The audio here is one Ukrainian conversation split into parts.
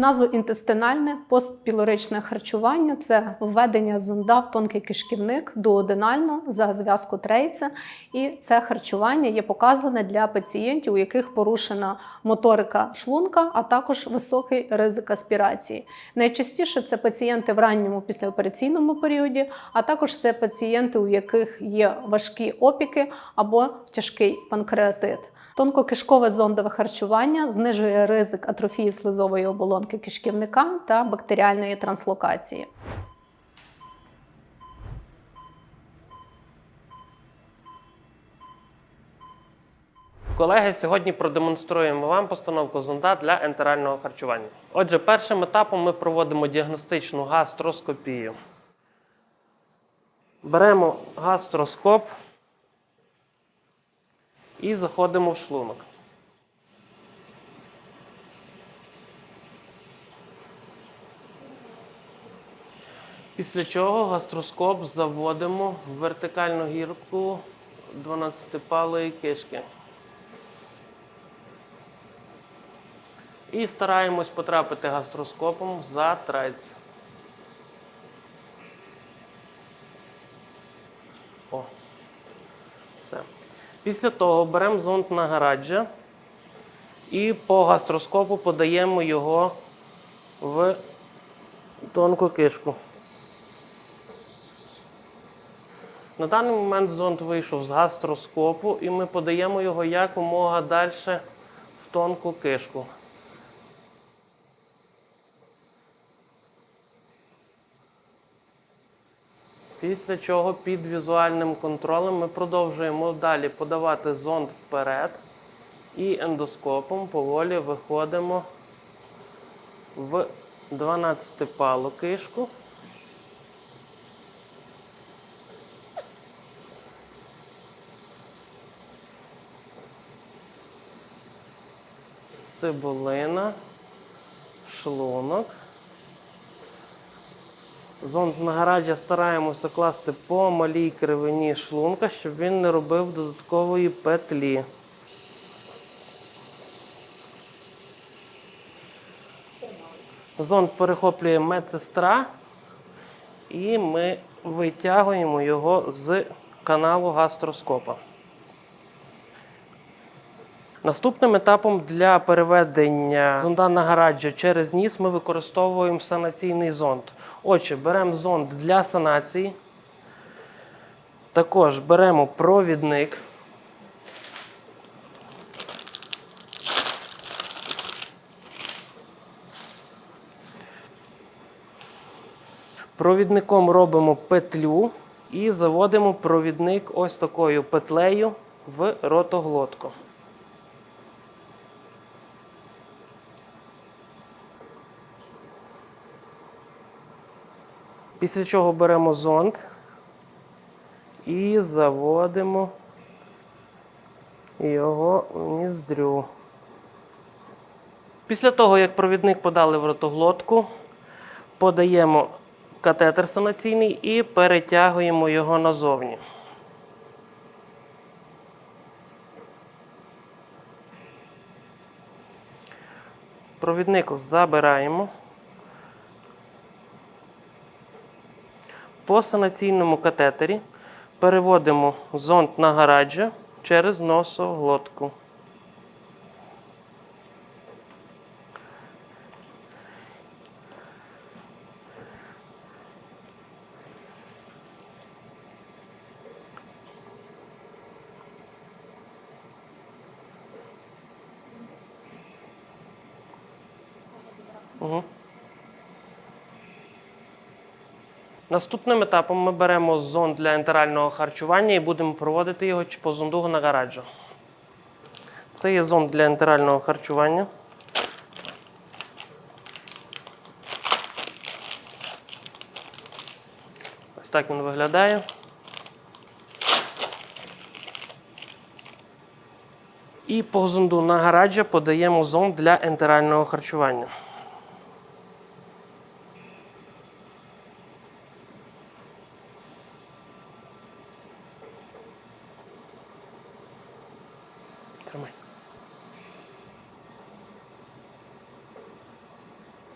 Назоінтестинальне постпілоричне харчування це введення зонда в тонкий кишківник дуоденально за зв'язку трейця. І це харчування є показане для пацієнтів, у яких порушена моторика шлунка, а також високий ризик аспірації. Найчастіше це пацієнти в ранньому післяопераційному періоді, а також це пацієнти, у яких є важкі опіки або тяжкий панкреатит. Тонкокишкове зондове харчування знижує ризик атрофії слизової оболонки кишківника та бактеріальної транслокації. Колеги, сьогодні продемонструємо вам постановку зонда для ентерального харчування. Отже, першим етапом ми проводимо діагностичну гастроскопію. Беремо гастроскоп і заходимо в шлунок. Після чого гастроскоп заводимо в вертикальну гірку 12-палої кишки. І стараємось потрапити гастроскопом за трайц. О. Після того беремо зонд на гараджа і по гастроскопу подаємо його в тонку кишку. На даний момент зонд вийшов з гастроскопу і ми подаємо його якомога далі в тонку кишку. Після чого під візуальним контролем ми продовжуємо далі подавати зонд вперед і ендоскопом поволі виходимо в 12-палу кишку. Цибулина, шлунок. Зонд на гаражі стараємося класти по малій кривині шлунка, щоб він не робив додаткової петлі. Зонд перехоплює медсестра, і ми витягуємо його з каналу гастроскопа. Наступним етапом для переведення зонда на гараджа через ніс ми використовуємо санаційний зонд. Отже, беремо зонд для санації. Також беремо провідник. Провідником робимо петлю і заводимо провідник ось такою петлею в ротоглотку. Після чого беремо зонд і заводимо його в ніздрю. Після того, як провідник подали в ротоглотку, подаємо катетер санаційний і перетягуємо його назовні. Провідник забираємо. По санаційному катетері переводимо зонд на гараджа через носоглотку. Угу. Наступним етапом ми беремо зонд для ентерального харчування і будемо проводити його по зонду на гараджу. Це є зонд для ентерального харчування. Ось так він виглядає. І по зонду на гараджа подаємо зонд для ентерального харчування.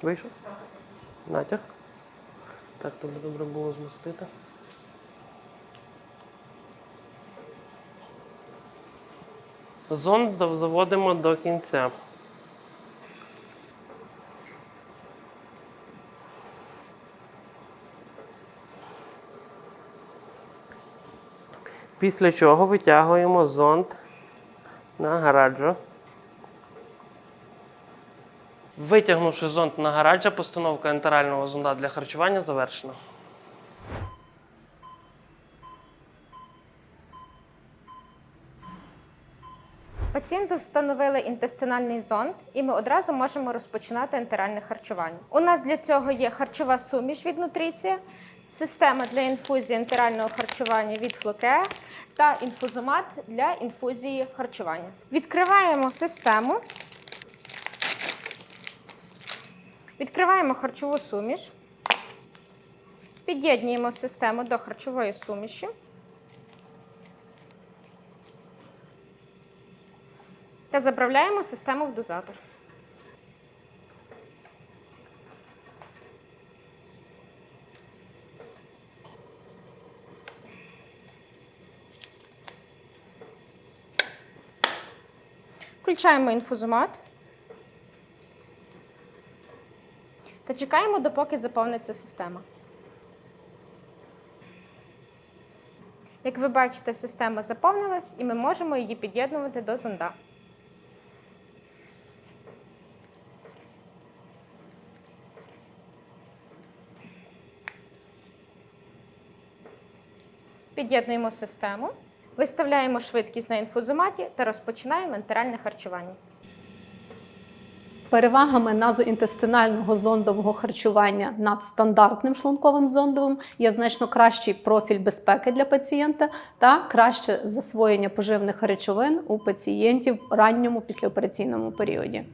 Вийшов? Натяг. Так, то би добре було змістити. Зонд заводимо до кінця. Після чого витягуємо зонд на гараджо. Витягнувши зонд на гараджа, постановка ентерального зонда для харчування завершена. Пацієнту встановили інтестинальний зонд, і ми одразу можемо розпочинати ентеральне харчування. У нас для цього є харчова суміш від нутриція, система для інфузії ентерального харчування від флоке та інфузомат для інфузії харчування. Відкриваємо систему. Відкриваємо харчову суміш. Під'єднуємо систему до харчової суміші. та заправляємо систему в дозатор. Включаємо інфузомат та чекаємо, допоки заповниться система. Як ви бачите, система заповнилась і ми можемо її під'єднувати до зонда. Під'єднуємо систему, виставляємо швидкість на інфузоматі та розпочинаємо ентеральне харчування. Перевагами назоінтестинального зондового харчування над стандартним шлунковим зондовим є значно кращий профіль безпеки для пацієнта та краще засвоєння поживних речовин у пацієнтів в ранньому післяопераційному періоді.